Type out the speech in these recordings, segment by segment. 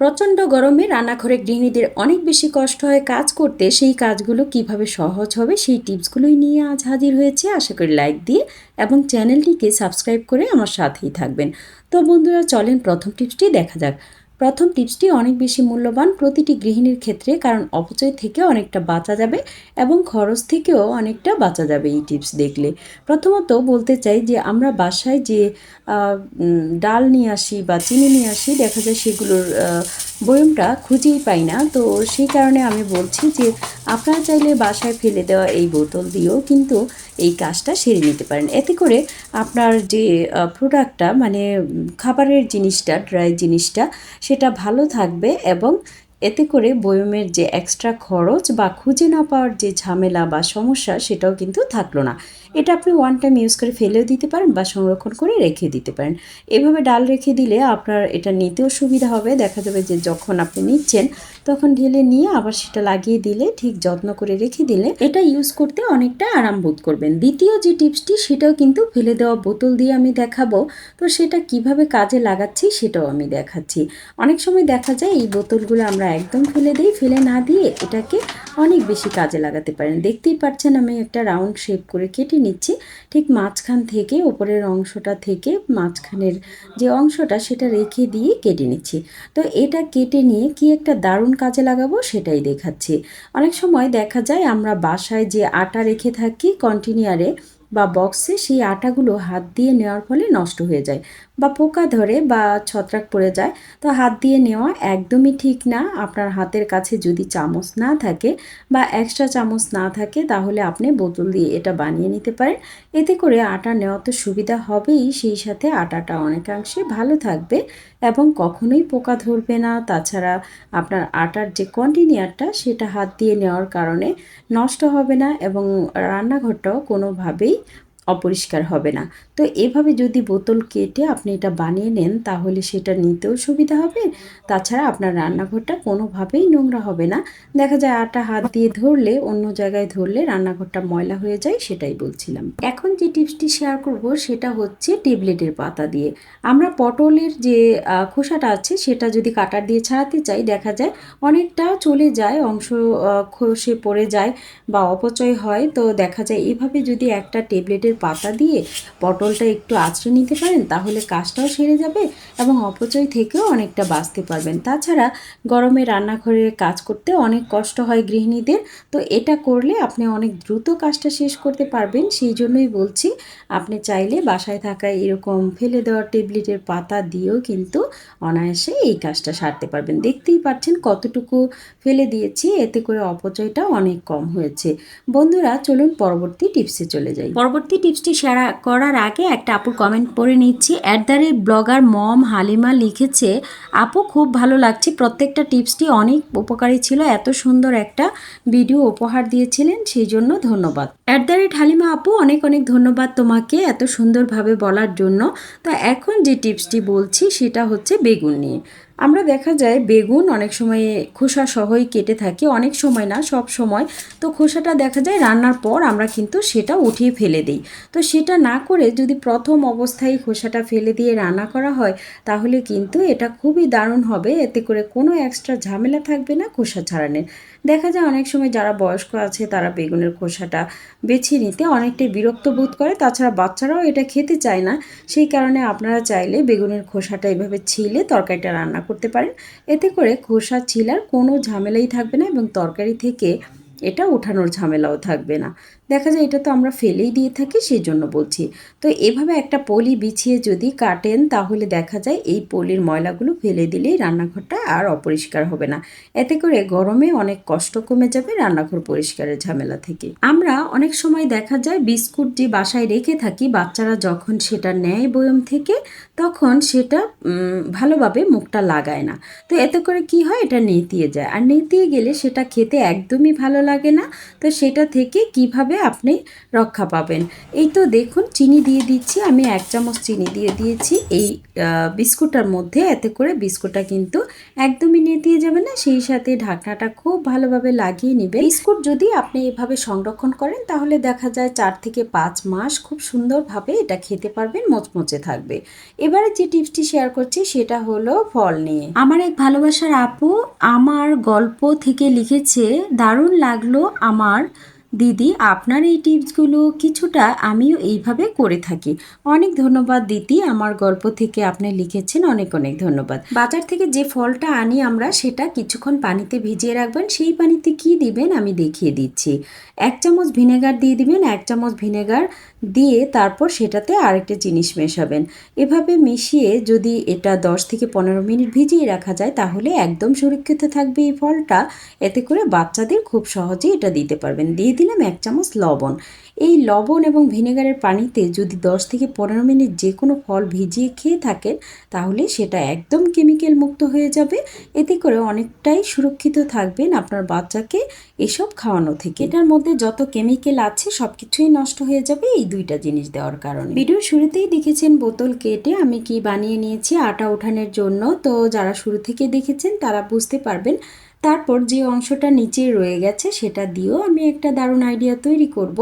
প্রচণ্ড গরমে রান্নাঘরে গৃহিণীদের অনেক বেশি কষ্ট হয় কাজ করতে। সেই কাজগুলো কীভাবে সহজ হবে সেই টিপসগুলোই নিয়ে আজ হাজির হয়েছে। আশা করি লাইক দিয়ে এবং চ্যানেলটিকে সাবস্ক্রাইব করে আমার সাথেই থাকবেন। তো বন্ধুরা, চলেন প্রথম টিপসটি দেখা যাক। প্রথম টিপসটি অনেক বেশি মূল্যবান প্রতিটি গৃহিণীর ক্ষেত্রে, কারণ অপচয় থেকে অনেকটা বাঁচা যাবে এবং খরচ থেকেও অনেকটা বাঁচা যাবে এই টিপস দেখলে। প্রথমত বলতে চাই যে আমরা বাসায় যে ডাল নিয়ে আসি বা চিনি নিয়ে আসি, দেখা যায় সেগুলোর বয়মটা খুঁজেই পাই না। তো সেই কারণে আমি বলছি যে, আপনারা চাইলে বাসায় ফেলে দেওয়া এই বোতল দিয়েও কিন্তু এই কাজটা সেরে নিতে পারেন। এতে করে আপনার যে প্রোডাক্টটা মানে খাবারের জিনিসটা ড্রাই জিনিসটা সেটা ভালো থাকবে এবং এতে করে বয়মের যে এক্সট্রা খরচ বা খুঁজে না পাওয়ার যে ঝামেলা বা সমস্যা সেটাও কিন্তু থাকল না। এটা আপনি ওয়ান টাইম ইউজ করে ফেলেও দিতে পারেন বা সংরক্ষণ করে রেখে দিতে পারেন। এভাবে ডাল রেখে দিলে আপনার এটা নিতেও সুবিধা হবে। দেখা যাবে যে যখন আপনি নিচ্ছেন, তখন ঢেলে নিয়ে আবার সেটা লাগিয়ে দিলে, ঠিক যত্ন করে রেখে দিলে এটা ইউজ করতে অনেকটা আরাম বোধ করবেন। দ্বিতীয় যে টিপসটি, সেটাও কিন্তু ফেলে দেওয়া বোতল দিয়ে আমি দেখাবো। তো সেটা কীভাবে কাজে লাগাচ্ছি, সেটাও আমি দেখাচ্ছি। অনেক সময় দেখা যায় এই বোতলগুলো আমরা একদম ফেলে দিই, ফেলে না দিয়ে এটাকে অনেক বেশি কাজে লাগাতে পারেন। দেখতেই পাচ্ছেন আমি একটা রাউন্ড শেপ করে কেটে নিচ্ছি। ঠিক মাঝখান থেকে, উপরের অংশটা থেকে মাঝখানের যে অংশটা, সেটা রেখে দিয়ে কেটে নিচ্ছি। তো এটা কেটে নিয়ে কি একটা দারুণ কাজে লাগাবো সেটাই দেখাচ্ছি। অনেক সময় দেখা যায় আমরা বাসায় যে আটা রেখে থাকি কন্টিনিয়ারে বা বক্সে সেই আটাগুলো হাত দিয়ে নেওয়ার ফলে নষ্ট হয়ে যায়। বা পোকা ধরে বা ছত্রাক পড়ে যায়, তো হাত দিয়ে নেওয়া একদমই ঠিক না। আপনার হাতের কাছে যদি চামচ না থাকে বা এক্সট্রা চামচ না থাকে, তাহলে আপনি বোতল দিয়ে এটা বানিয়ে নিতে পারেন। এতে করে আটা নেওয়া তো সুবিধা হবেই। সেই সাথে আটাটা অনেকাংশে ভালো থাকবে এবং কখনোই পোকা ধরবে না। তাছাড়া আপনার আটার যে কন্টিনিয়ারটা সেটা হাত দিয়ে নেওয়ার কারণে নষ্ট হবে না এবং রান্নাঘরটাও কোনোভাবেই অপরিষ্কার হবে না। তো এভাবে যদি বোতল কেটে আপনি এটা বানিয়ে নেন, তাহলে সেটা নিতেও সুবিধা হবে। তাছাড়া আপনার রান্নাঘরটা কোনোভাবেই নোংরা হবে না। দেখা যায় আটা হাত দিয়ে ধরলে, অন্য জায়গায় ধরলে রান্নাঘরটা ময়লা হয়ে যায়, সেটাই বলছিলাম। এখন যে টিপসটি শেয়ার করব, সেটা হচ্ছে টেবলেটের পাতা দিয়ে। আমরা পটলের যে খোসাটা আছে, সেটা যদি কাটার দিয়ে ছাড়াতে চাই, দেখা যায় অনেকটা চলে যায়, অংশ খসে পড়ে যায় বা অপচয় হয়। তো দেখা যায় এভাবে যদি একটা ট্যাবলেটের পাতা দিয়ে পটলটা একটু আঁচড়ে নিতে পারেন, তাহলে কাজটাও সেরে যাবে এবং অপচয় থেকেও অনেকটা বাঁচতে পারবেন। তাছাড়া গরমে রান্নাঘরে কাজ করতে অনেক কষ্ট হয় গৃহিণীদের, তো এটা করলে আপনি অনেক দ্রুত কাজটা শেষ করতে পারবেন। সেই জন্যই বলছি, আপনি চাইলে বাসায় থাকা এরকম ফেলে দেওয়া টেবলেটের পাতা দিয়েও কিন্তু অনায়াসে এই কাজটা সারতে পারবেন। দেখতেই পাচ্ছেন কতটুকু ফেলে দিয়েছি, এতে করে অপচয়টা অনেক কম হয়েছে। বন্ধুরা, চলুন পরবর্তী টিপসে চলে যাই। পরবর্তী টিপসটি শেয়ার করার আগে একটা আপুর কমেন্ট পড়ে নিচ্ছি। At the rate blogger mom Halima লিখেছে, আপু, খুব ভালো লাগছে। প্রত্যেকটা টিপসটি অনেক উপকারী ছিল। এত সুন্দর একটা ভিডিও উপহার দিয়েছিলেন। সেই জন্য ধন্যবাদ। অ্যাট দ্য রেট হালিমা আপু, অনেক অনেক ধন্যবাদ তোমাকে এত সুন্দরভাবে বলার জন্য। তো এখন যে টিপসটি বলছি, সেটা হচ্ছে বেগুন নিয়ে। আমরা দেখা যায়, বেগুন অনেক সময় খোসা সহই কেটে থাকি। অনেক সময় না, সব সময়। তো খোসাটা দেখা যায়, রান্নার পর আমরা কিন্তু সেটা উঠিয়ে ফেলে দিই। তো সেটা না করে যদি প্রথম অবস্থায় খোসাটা ফেলে দিয়ে রান্না করা হয়, তাহলে কিন্তু এটা খুবই দারুণ হবে। এতে করে কোনো এক্সট্রা ঝামেলা থাকবে না খোসা ছাড়ানোর। দেখা যায় অনেক সময় যারা বয়স্ক আছে, তারা বেগুনের খোসাটা বেছে নিতে অনেকটাই বিরক্ত বোধ করে। তাছাড়া বাচ্চারাও এটা খেতে চায় না। সেই কারণে আপনারা চাইলে বেগুনের খোসাটা এভাবে ছিলে তরকারিটা রান্না করতে পারেন। এতে করে খোসা ছিলার কোনো ঝামেলাই থাকবে না এবং তরকারি থেকে এটা ওঠানোর ঝামেলাও থাকবে না। দেখা যায় এটা তো আমরা ফেলেই দিয়ে থাকি সেই জন্য বলছি। তো এভাবে একটা পলি বিছিয়ে যদি কাটেন, তাহলে দেখা যায় এই পলির ময়লাগুলো ফেলে দিলেই রান্নাঘরটা আর অপরিষ্কার হবে না। এতে করে গরমে অনেক কষ্ট কমে যাবে রান্নাঘর পরিষ্কারের ঝামেলা থেকে। আমরা অনেক সময় দেখা যায় বিস্কুট যে বাসায় রেখে থাকি, বাচ্চারা যখন সেটা নেয় বয়ম থেকে, তখন সেটা ভালোভাবে মুখটা লাগায় না। তো এতে করে কি হয়? এটা নেতিয়ে যায়। আর নেতিয়ে গেলে সেটা খেতে একদমই ভালো লাগে না। তো সেটা থেকে কীভাবে আপনি রক্ষা পাবেন। এই তো দেখুন, চিনি দিয়ে দিচ্ছি। আমি এক চামচ চিনি দিয়ে দিয়েছি। এই বিস্কুটটার মধ্যে এতে করে বিস্কুটটা কিন্তু একদমই নেতিয়ে যাবে না। সেই সাথে ঢাকনাটা খুব ভালোভাবে লাগিয়ে নেবে বিস্কুট যদি আপনি এভাবে সংরক্ষণ করেন, তাহলে দেখা যায় চার থেকে পাঁচ মাস খুব সুন্দরভাবে এটা খেতে পারবেন, মচমচে থাকবে। এবারে যে টিপসটি শেয়ার করছি, সেটা হলো ফল নিয়ে। আমার এক ভালোবাসার আপু আমার গল্প থেকে লিখেছে, দারুণ লাগল আমার দিদি, আপনার এই টিপসগুলো কিছুটা আমিও এইভাবে করে থাকি। অনেক ধন্যবাদ দিদি, আমার গল্প থেকে আপনি লিখেছেন, অনেক অনেক ধন্যবাদ। বাজার থেকে যে ফলটা আনি আমরা, সেটা কিছুক্ষণ পানিতে ভিজিয়ে রাখবেন, সেই পানিতে কি দিবেন আমি দেখিয়ে দিচ্ছি। এক চামচ ভিনেগার দিয়ে দিবেন, এক চামচ ভিনেগার দিয়ে তারপর সেটাতে আরেকটা জিনিস মেশাবেন। এভাবে মিশিয়ে যদি এটা দশ থেকে পনেরো মিনিট ভিজিয়ে রাখা যায়, তাহলে একদম সুরক্ষিত থাকবে এই ফলটা। এতে করে বাচ্চাদের খুব সহজেই এটা দিতে পারবেন। দিয়ে দিলাম এক চামচ লবণ। এই লবণ এবং ভিনেগারের পানিতে যদি দশ থেকে পনেরো মিনিট যে কোনো ফল ভিজিয়ে খেয়ে থাকেন, তাহলে সেটা একদম কেমিক্যাল মুক্ত হয়ে যাবে। এতে করে অনেকটাই সুরক্ষিত থাকবেন আপনার বাচ্চাকে এসব খাওয়ানো থেকে। এটার মধ্যে যত কেমিক্যাল আছে সব কিছুই নষ্ট হয়ে যাবে এই দুইটা জিনিস দেওয়ার কারণে। ভিডিওর শুরুতেই দেখেছেন বোতল কেটে আমি কি বানিয়ে নিয়েছি আটা ওঠানোর জন্য। তো যারা শুরু থেকে দেখেছেন তারা বুঝতে পারবেন তারপর যে অংশটা নিচে রয়ে গেছে সেটা দিয়েও আমি একটা দারুণ আইডিয়া তৈরি করব।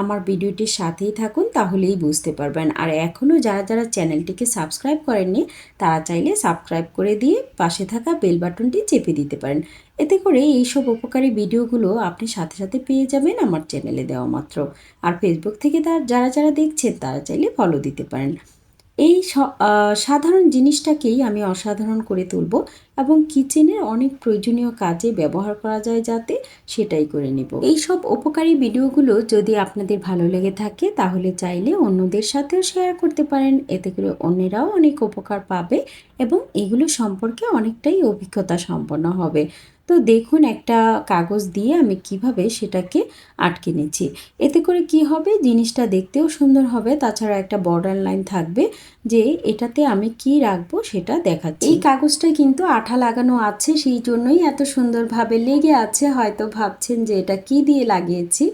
আমার ভিডিওটির সাথেই থাকুন, তাহলেই বুঝতে পারবেন। আর এখনও যারা যারা চ্যানেলটিকে সাবস্ক্রাইব করেননি, তারা চাইলে সাবস্ক্রাইব করে দিয়ে পাশে থাকা বেল বাটনটি চেপে দিতে পারেন। এতে করে এইসব উপকারী ভিডিওগুলো আপনি সাথে সাথে পেয়ে যাবেন আমার চ্যানেলে দেওয়া মাত্র। আর ফেসবুক থেকে তার, যারা যারা দেখছেন, তারা চাইলে ফলো দিতে পারেন। এই সাধারণ জিনিসটাকেই আমি অসাধারণ করে তুলব এবং কিচেনের অনেক প্রয়োজনীয় কাজে ব্যবহার করা যায় যাতে সেটাই করে নেব। এই সব উপকারী ভিডিওগুলো যদি আপনাদের ভালো লেগে থাকে, তাহলে চাইলে অন্যদের সাথেও শেয়ার করতে পারেন। এতে করে অন্যেরাও অনেক উপকার পাবে এবং এগুলো সম্পর্কে অনেকটাই অভিজ্ঞতা সম্পন্ন হবে। তো দেখুন একটা কাগজ দিয়ে আমি কীভাবে সেটাকে আটকে নিচ্ছি। এতে করে কি হবে? জিনিসটা দেখতেও সুন্দর হবে, তাছাড়া একটা বর্ডার লাইন থাকবে। যে এটাতে আমি কি রাখব সেটা দেখাচ্ছি। এই কাগজটা কিন্তু আঠা লাগানো আছে, সেই জন্যই এত সুন্দরভাবে লেগে আছে। হয়তো ভাবছেন যে এটা কি দিয়ে লাগিয়েছি?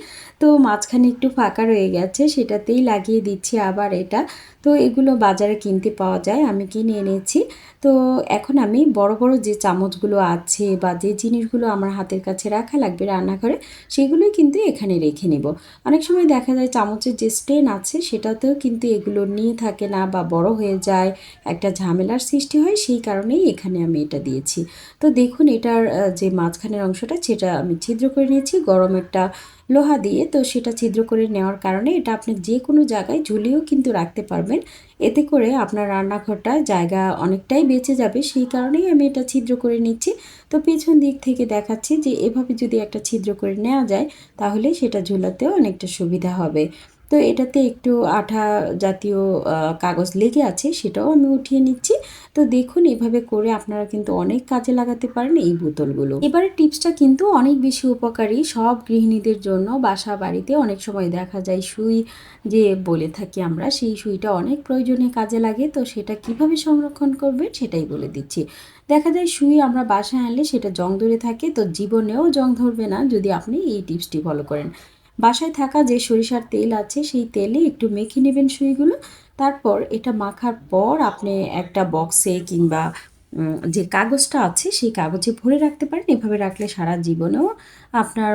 তো মাঝখানে একটু ফাঁকা রয়ে গেছে, সেটাতেই লাগিয়ে দিচ্ছি আবার এটা। তো এগুলো বাজারে কিনতে পাওয়া যায়, আমি কিনে এনেছি। তো এখন আমি বড় বড় যে চামচগুলো আছে বা যে জিনিসগুলো আমার হাতের কাছে রাখা লাগবে রান্নাঘরে, সেগুলোই কিন্তু এখানে রেখে নেব। অনেক সময় দেখা যায় চামচের যে স্টেন আছে, সেটাতেও কিন্তু এগুলো নিয়ে থাকে না বা হয়ে যায়, একটা ঝামেলার সৃষ্টি হয়, সেই কারণেই এখানে আমি এটা দিয়েছি। তো দেখুন এটার যে মাঝখানের অংশটা, সেটা আমি ছিদ্র করে নিয়েছি, গরম একটা লোহা দিয়ে। তো সেটা ছিদ্র করে নেওয়ার কারণে এটা আপনি যে কোনো জায়গায় ঝুলিয়েও কিন্তু রাখতে পারবেন। এতে করে আপনার রান্নাঘরটা জায়গা অনেকটাই বেঁচে যাবে, সেই কারণেই আমি এটা ছিদ্র করে নিচ্ছি। তো পেছন দিক থেকে দেখাচ্ছি যে, এভাবে যদি একটা ছিদ্র করে নেওয়া যায়, তাহলে সেটা ঝুলাতেও অনেকটা সুবিধা হবে। তো এটাতে একটু আঠা জাতীয় কাগজ লেগে আছে, সেটাও আমি উঠিয়ে নিচ্ছি। তো দেখুন, এভাবে করে আপনারা কিন্তু অনেক কাজে লাগাতে পারেন এই বোতলগুলো। এবারে টিপসটা কিন্তু অনেক বেশি উপকারী। সব গৃহিণীদের জন্য বাসা বাড়িতে অনেক সময় দেখা যায় সুই যে বলে থাকি আমরা, সেই সুইটা অনেক প্রয়োজনে কাজে লাগে। তো সেটা কীভাবে সংরক্ষণ করবেন সেটাই বলে দিচ্ছি। দেখা যায় সুই আমরা বাসায় আনলে সেটা জং ধরে থাকে, তো জীবনেও জং ধরবে না যদি আপনি এই টিপসটি ফলো করেন। বাসায় থাকা যে সরিষার তেল আছে, সেই তেলে একটু মেখে নেবেন সুইগুলো। তারপর এটা মাখার পর আপনি একটা বক্সে কিংবা যে কাগজটা আছে, সেই কাগজে ভরে রাখতে পারেন। এভাবে রাখলে সারা জীবনেও আপনার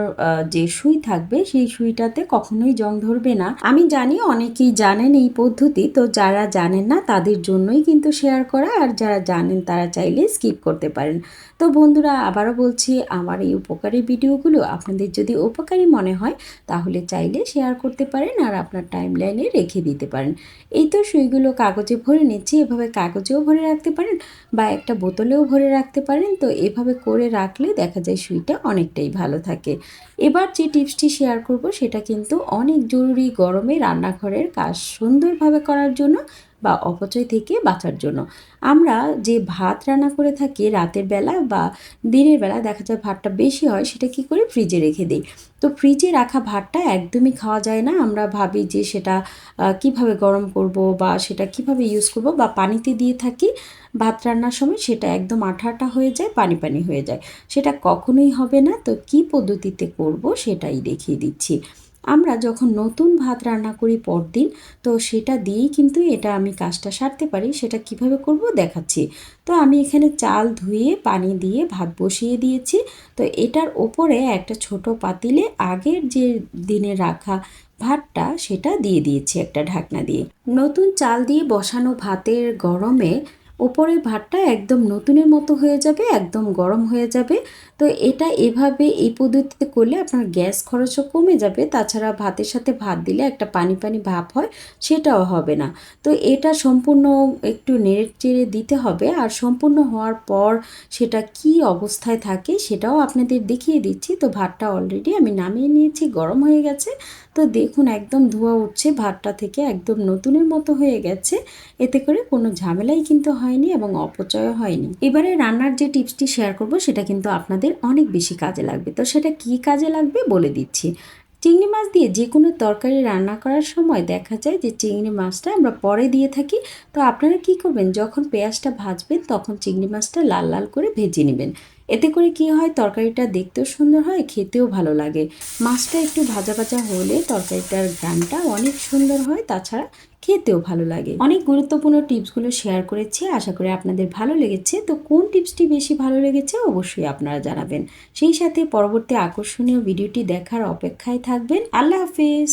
যে সুই থাকবে সেই সুইটাতে কখনোই জং ধরবে না। আমি জানি অনেকেই জানেন এই পদ্ধতি, তো যারা জানেন না তাদের জন্যই কিন্তু শেয়ার করা, আর যারা জানেন তারা চাইলে স্কিপ করতে পারেন। তো বন্ধুরা, আবারও বলছি, আমার এই উপকারী ভিডিওগুলো আপনাদের যদি উপকারী মনে হয়, তাহলে চাইলে শেয়ার করতে পারেন, আর আপনার টাইম লাইনে রেখে দিতে পারেন। এই তো সুইগুলো কাগজে ভরে নিচ্ছি, এভাবে কাগজেও ভরে রাখতে পারেন, বা একটা বোতলেও ভরে রাখতে পারেন। তো এভাবে করে রাখলে দেখা যায় সুইটা অনেকটাই ভালো থাকে। এবার যে টিপসটি শেয়ার করব, সেটা কিন্তু অনেক জরুরি গরমে রান্নাঘরের কাজ সুন্দরভাবে করার জন্য বা অপচয় থেকে বাঁচার জন্য। আমরা যে ভাত রান্না করে থাকি রাতের বেলা বা দিনের বেলা, দেখা যায় ভাতটা বেশি হয়, সেটা কি করে ফ্রিজে রেখে দিই? তো ফ্রিজে রাখা ভাতটা একদমই খাওয়া যায় না। আমরা ভাবি যে সেটা কীভাবে গরম করব বা সেটা কীভাবে ইউজ করব বা পানিতে দিয়ে থাকি ভাত রান্নার সময়, সেটা একদম আঠা আঠা হয়ে যায়, পানি পানি হয়ে যায়। সেটা কখনোই হবে না। তো কি পদ্ধতিতে করব সেটাই দেখিয়ে দিচ্ছি। আমরা যখন নতুন ভাত রান্না করি পরদিন, তো সেটা দিয়েই কিন্তু এটা আমি কাজটা সারতে পারি, সেটা কীভাবে করব দেখাচ্ছি। তো আমি এখানে চাল ধুয়ে, পানি দিয়ে ভাত বসিয়ে দিয়েছি। তো এটার ওপরে একটা ছোট পাতিলে আগের যে দিনে রাখা ভাতটা, সেটা দিয়ে দিয়েছি একটা ঢাকনা দিয়ে। নতুন চাল দিয়ে বসানো ভাতের গরমে ওপরের ভাতটা একদম নতুনের মতো হয়ে যাবে, একদম গরম হয়ে যাবে। তো এটা এভাবে এই পদ্ধতিতে করলে আপনার গ্যাস খরচও কমে যাবে। তাছাড়া ভাতের সাথে ভাত দিলে একটা পানি পানি ভাব হয়, সেটাও হবে না। তো এটা সম্পূর্ণ একটু নেড়ে চেড়ে দিতে হবে। আর সম্পূর্ণ হওয়ার পর সেটা কি অবস্থায় থাকে সেটাও আপনাদের দেখিয়ে দিচ্ছি। তো ভাতটা অলরেডি আমি নামিয়ে নিয়েছি, গরম হয়ে গেছে। তো দেখুন একদম ধোঁয়া উঠছে, ভাতটা থেকে একদম নতুনের মতো হয়ে গেছে। এতে করে কোনো ঝামেলাই কিন্তু হয়নি এবং অপচয় হয়নি। এবারে রান্নার যে টিপসটি শেয়ার করব, সেটা কিন্তু আপনাদের অনেক বেশি কাজে লাগবে। তো সেটা কি কাজে লাগবে বলে দিচ্ছি। চিংড়ি মাছ দিয়ে যে কোনো তরকারি রান্না করার সময় দেখা যায় যে চিংড়ি মাছটা আমরা পরে দিয়ে থাকি। তো আপনারা কি করবেন? যখন পেঁয়াজটা ভাজবেন তখন চিংড়ি মাছটা লাল লাল করে ভেজে নেবেন। এতে করে কি হয়, তরকারিটা দেখতেও সুন্দর হয়, খেতেও ভালো লাগে। মাছটা একটু ভাজা ভাজা হলে তরকারিটার গ্রানটা অনেক সুন্দর হয়, তাছাড়া খেতেও ভালো লাগে। অনেক গুরুত্বপূর্ণ টিপসগুলো শেয়ার করেছি, আশা করি আপনাদের ভালো লেগেছে। তো কোন টিপসটি বেশি ভালো লেগেছে অবশ্যই আপনারা জানাবেন। সেই সাথে পরবর্তী আকর্ষণীয় ভিডিওটি দেখার অপেক্ষায় থাকবেন। আল্লাহ হাফিজ!